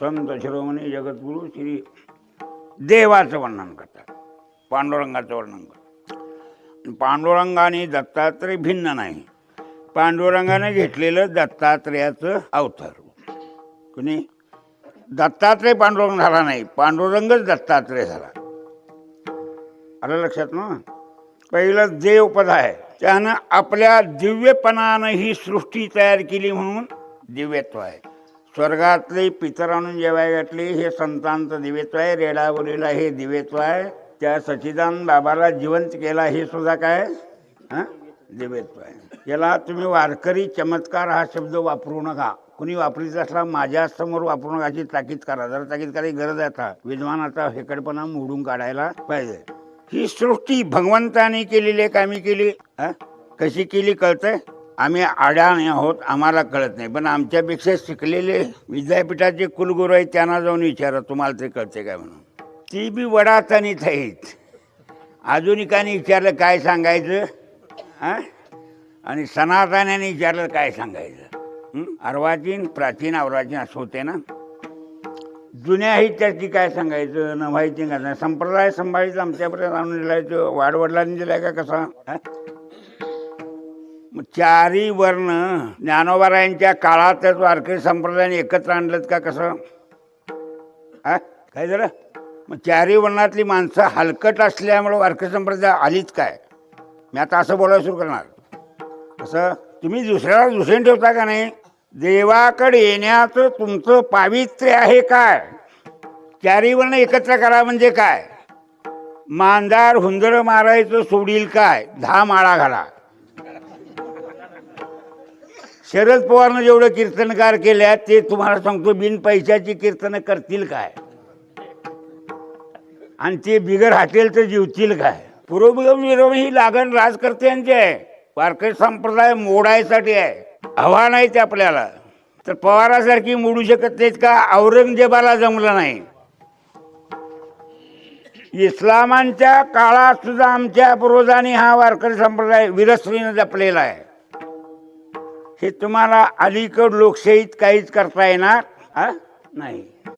संत शिरोमणी जगद्गुरु श्री देवाचं वर्णन करतात. पांडुरंगाचं वर्णन करतात. पांडुरंगाने दत्तात्रय भिन्न नाही. पांडुरंगाने घेतलेलं दत्तात्रयाचं अवतार. कुणी? दत्तात्रय पांडुरंग झाला नाही. पांडुरंगच दत्तात्रय झाला. आलं लक्षात ना? पहिलं देवपद आहे. त्यानं आपल्या दिव्यपणानं ही सृष्टी तयार केली म्हणून दिव्यत्व आहे. स्वर्गातली पितर आणून जेवाय घातले हे संतांचं दिवेत्व आहे रेडावरीला हे दिवेत्व आहे. त्या सचिदान बाबाला जिवंत केला हे सुद्धा काय? हां? दिव्यत्व आहे. याला तुम्ही वारकरी चमत्कार हा शब्द वापरू नका. कुणी वापरीत असला माझ्यासमोर वापरू नका अशी ताकीद करा. जर ताकीद करायची गरज आता. विद्वानाचा हेकडपणा मोडून काढायला पाहिजे. ही सृष्टी भगवंताने केलेली कामी केली? कशी केली? कळतंय? आम्ही आडाणे आहोत आम्हाला कळत नाही. पण आमच्यापेक्षा शिकलेले विद्यापीठाचे कुलगुरू आहेत त्यांना जाऊन विचारा तुम्हाला ते कळते काय म्हणून. ती बी वडातानीच आहेत. आधुनिकाने विचारलं काय सांगायचं हां? आणि सनातनाने विचारलं काय सांगायचं. अर्वाचीन प्राचीन अर्वाचीन असं होते ना. जुन्या आहेत त्याची काय सांगायचं नव्हायची काय नाही. संप्रदाय संभाळीचं आमच्यापर्यंत आणून दिलायचं वाडवडिलांनी दिलाय का कसा? चारी वर्ण ज्ञानोबारायांच्या काळातच वारकरी संप्रदायाने एकत्र आणलं का कसं? हा? काय झालं? मग चारी वर्णातली माणसं हलकट असल्यामुळं वारकरी संप्रदाय आलीच काय? मी आता असं बोलायला सुरू करणार. असं? तुम्ही दुसऱ्याला दुसरे ठेवता का नाही? देवाकडे येण्याचं तुमचं पावित्र्य आहे काय? चारी वर्ण एकत्र करा म्हणजे काय? मांदार हुंदर मारायचं सोडील काय? दहा माळा घाला. शरद पवारनं जेवढं कीर्तनकार केल्या ते तुम्हाला सांगतो बिन पैशाची कीर्तनं करतील काय? आणि ते बिगर हाटेल तर जीवतील काय? पूर्वबिगम विरोम ही लागण राजकर्त्यांची आहे. वारकरी संप्रदाय मोडायसाठी आहे. हवा नाही ते आपल्याला. तर पवारासारखी मोडू शकत नाहीत का? औरंगजेबाला जमलं नाही. इस्लामांच्या काळात सुद्धा आमच्या पूर्वजांनी हा वारकरी संप्रदाय विरस्वीनं जपलेला आहे. हे तुम्हाला अलीकड लोकशाहीत काहीच करता येणार हा? नाही